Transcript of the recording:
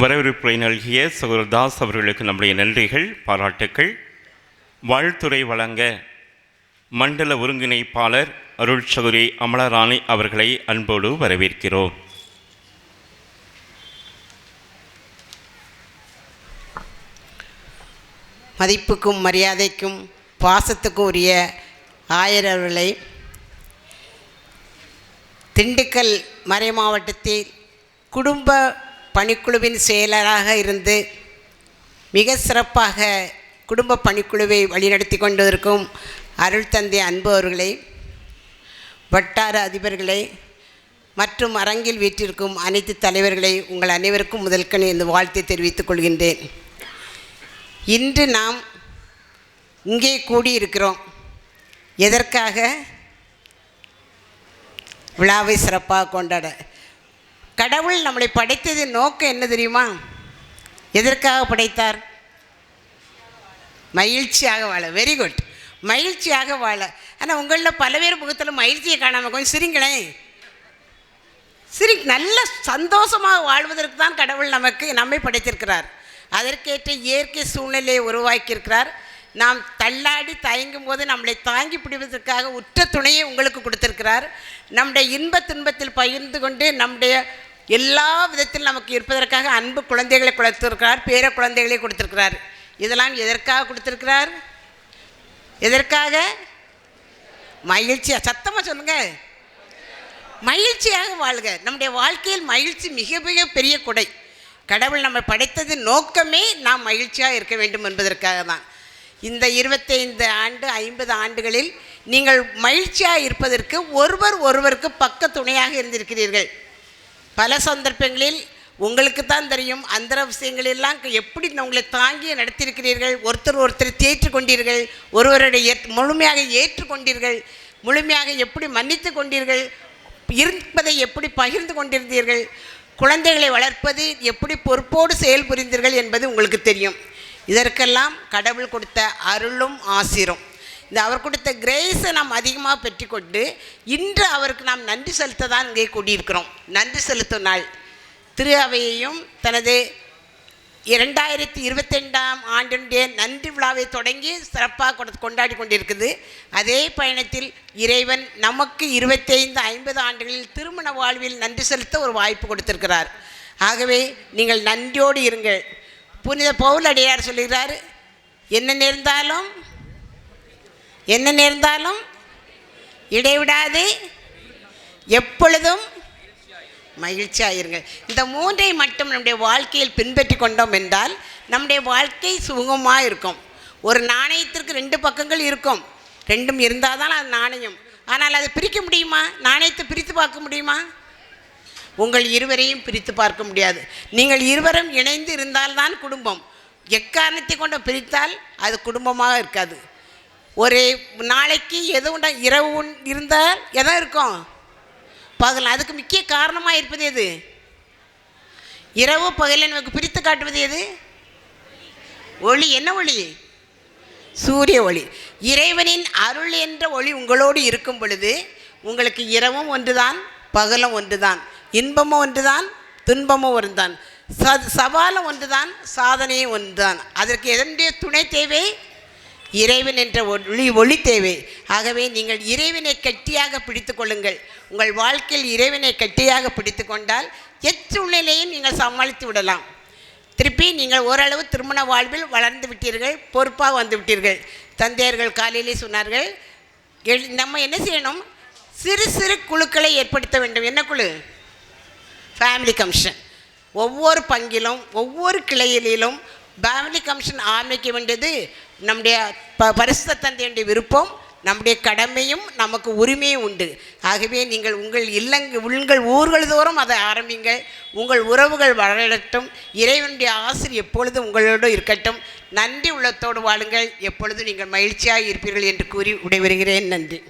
வரவிருப்பை நல்கிய சகோதரர் அவர்களுக்கு நம்முடைய நன்றிகள் பாராட்டுக்கள். வாழ்த்துறை வழங்க மண்டல ஒருங்கிணைப்பாளர் அருள் சகுரி அமலராணி அவர்களை அன்போடு வரவேற்கிறோம். மதிப்புக்கும் மரியாதைக்கும் பாசத்துக்கும் உரிய ஆயர் அவர்களை திண்டுக்கல் மறை மாவட்டத்தில் குடும்ப பணிக்குழுவின் செயலராக இருந்து மிக சிறப்பாக குடும்ப பணிக்குழுவை வழிநடத்தி கொண்டிருக்கும் அருள் தந்தை அன்பு அவர்களை வட்டார அதிபர்களை மற்றும் அரங்கில் வீற்றிருக்கும் அனைத்து தலைவர்களை உங்கள் அனைவருக்கும் முதல்கண் இந்த வாழ்த்தை தெரிவித்துக் கொள்கின்றேன். இன்று நாம் இங்கே கூடியிருக்கிறோம். எதற்காக? விழாவை சிறப்பாக கொண்டாட கடவுள் நம்மளை படைத்ததின் நோக்கம் என்ன தெரியுமா? எதற்காக படைத்தார்? மகிழ்ச்சியாக வாழ. வெரி குட் மகிழ்ச்சியாக வாழ. ஆனால் உங்களில் பல பேர் முகத்தில் மகிழ்ச்சியை காணாமல் கொஞ்சம் சிரிங்களேன். சிரி நல்ல சந்தோஷமாக வாழ்வதற்கு தான் கடவுள் நமக்கு நம்மை படைத்திருக்கிறார். அதற்கேற்ற இயற்கை சூழ்நிலையை உருவாக்கியிருக்கிறார். நாம் தள்ளாடி தயங்கும் போது நம்மளை தாங்கி பிடிப்பதற்காக உற்ற துணையை உங்களுக்கு கொடுத்திருக்கிறார். நம்முடைய இன்ப துன்பத்தில் பகிர்ந்து கொண்டு நம்முடைய எல்லா விதத்தில் நமக்கு இருப்பதற்காக அன்பு குழந்தைகளை கொடுத்திருக்கிறார் பேர குழந்தைகளை கொடுத்திருக்கிறார். இதெல்லாம் எதற்காக கொடுத்திருக்கிறார்? எதற்காக? மகிழ்ச்சியாக சத்தமாக சொல்லுங்கள் மகிழ்ச்சியாக வாழ்க. நம்முடைய வாழ்க்கையில் மகிழ்ச்சி மிக மிக பெரிய கொடை. கடவுள் நம்ம படைத்தது நோக்கமே நாம் மகிழ்ச்சியாக இருக்க வேண்டும் என்பதற்காக தான் இந்த இருபத்தைந்து ஆண்டு ஐம்பது ஆண்டுகளில் நீங்கள் மகிழ்ச்சியாக இருப்பதற்கு ஒருவர் ஒருவருக்கு பக்க துணையாக இருந்திருக்கிறீர்கள். பல சந்தர்ப்பங்களில் உங்களுக்கு தான் தெரியும் அந்த விஷயங்களெல்லாம் எப்படி உங்களை தாங்கி நடத்தியிருக்கிறீர்கள் ஒருத்தர் ஒருத்தர் தேற்று கொண்டீர்கள் ஒருவருடைய முழுமையாக ஏற்றுக்கொண்டீர்கள் முழுமையாக எப்படி மன்னித்து கொண்டீர்கள் இருப்பதை எப்படி பகிர்ந்து கொண்டிருந்தீர்கள் குழந்தைகளை வளர்ப்பது எப்படி பொறுப்போடு செயல் புரிந்தீர்கள் என்பது உங்களுக்கு தெரியும். இதற்கெல்லாம் கடவுள் கொடுத்த அருளும் ஆசிரும். இந்த அவர் கொடுத்த கிரேஸை நாம் அதிகமாக பெற்றுக்கொண்டு இன்று அவருக்கு நாம் நன்றி செலுத்த தான் இங்கே கூடியிருக்கிறோம். நன்றி செலுத்தும் நாள். திரு அவையையும் தனது இரண்டாயிரத்தி இருபத்தெண்டாம் ஆண்டினுடைய நன்றி விழாவை தொடங்கி சிறப்பாக கொண்டு கொண்டாடி கொண்டிருக்குது. அதே பயணத்தில் இறைவன் நமக்கு இருபத்தைந்து ஐம்பது ஆண்டுகளில் திருமண வாழ்வில் நன்றி செலுத்த ஒரு வாய்ப்பு கொடுத்திருக்கிறார். ஆகவே நீங்கள் நன்றியோடு இருங்கள். புனித பவுலடியார் சொல்லுகிறார். என்ன நேர்ந்தாலும் என்ன நேர்ந்தாலும் இடைவிடாது. எப்பொழுதும் மகிழ்ச்சியாயிருங்கள். இந்த மூன்றை மட்டும் நம்முடைய வாழ்க்கையில் பின்பற்றி கொண்டோம் என்றால் நம்முடைய வாழ்க்கை சுகமாக இருக்கும் ஒரு நாணயத்திற்கு ரெண்டு பக்கங்கள் இருக்கும். ரெண்டும் இருந்தால் தான் அது நாணயம். ஆனால் அதை பிரிக்க முடியுமா? நாணயத்தை பிரித்து பார்க்க முடியுமா? உங்கள் இருவரையும் பிரித்து பார்க்க முடியாது. நீங்கள் இருவரும் இணைந்து இருந்தால்தான் குடும்பம். எக்காரணத்தை கொண்டு பிரித்தால் அது குடும்பமாக இருக்காது. ஒரு நாளைக்கு எது உண்டா? இரவு உண் இருந்தால் எதோ இருக்கும்? பகல். அதுக்கு முக்கிய காரணமாக இருப்பது எது? இரவு பகலை நமக்கு பிரித்து காட்டுவது எது? ஒளி. என்ன ஒளி? சூரிய ஒளி. இறைவனின் அருள் என்ற ஒளி உங்களோடு இருக்கும் பொழுது உங்களுக்கு இரவும் ஒன்றுதான் பகலும் ஒன்றுதான். இன்பமும் ஒன்றுதான் துன்பமும் ஒன்றுதான். ச சவாலும் ஒன்றுதான் சாதனையும் ஒன்றுதான். அதற்கு எதனுடைய துணை தேவை? இறைவன் என்ற ஒளி ஒளி தேவை. ஆகவே நீங்கள் இறைவனை கட்டியாக பிடித்து கொள்ளுங்கள். உங்கள் வாழ்க்கையில் இறைவனை கட்டியாக பிடித்து கொண்டால் எச்சூழ்நிலையும் நீங்கள் சமாளித்து விடலாம். திருப்பி நீங்கள் ஓரளவு திருமண வாழ்வில் வளர்ந்து விட்டீர்கள் பொறுப்பாக வந்து விட்டீர்கள். தந்தையர்கள் காலையிலே சொன்னார்கள் எழு- நம்ம என்ன செய்யணும்? சிறு சிறு குழுக்களை ஏற்படுத்த வேண்டும். என்ன குழு? ஃபேமிலி கமிஷன் ஒவ்வொரு பங்கிலும் ஒவ்வொரு கிளையிலும் ஃபேமிலி கமிஷன் ஆரம்பிக்க வேண்டியது நம்முடைய ப பரிசுத்த தந்தையுடைய விருப்பம் நம்முடைய கடமையும் நமக்கு உரிமையும் உண்டு. ஆகவே நீங்கள் உங்கள் இல்லங்க உங்கள் ஊர்கள் தோறும் அதை ஆரம்பிங்கள் உங்கள் உறவுகள் வளரட்டும். இறைவனுடைய ஆசிரியர் எப்பொழுதும் உங்களோடு இருக்கட்டும். நன்றி உள்ளத்தோடு வாழுங்கள். எப்பொழுதும் நீங்கள் மகிழ்ச்சியாக இருப்பீர்கள் என்று கூறி விடைபெறுகிறேன். நன்றி.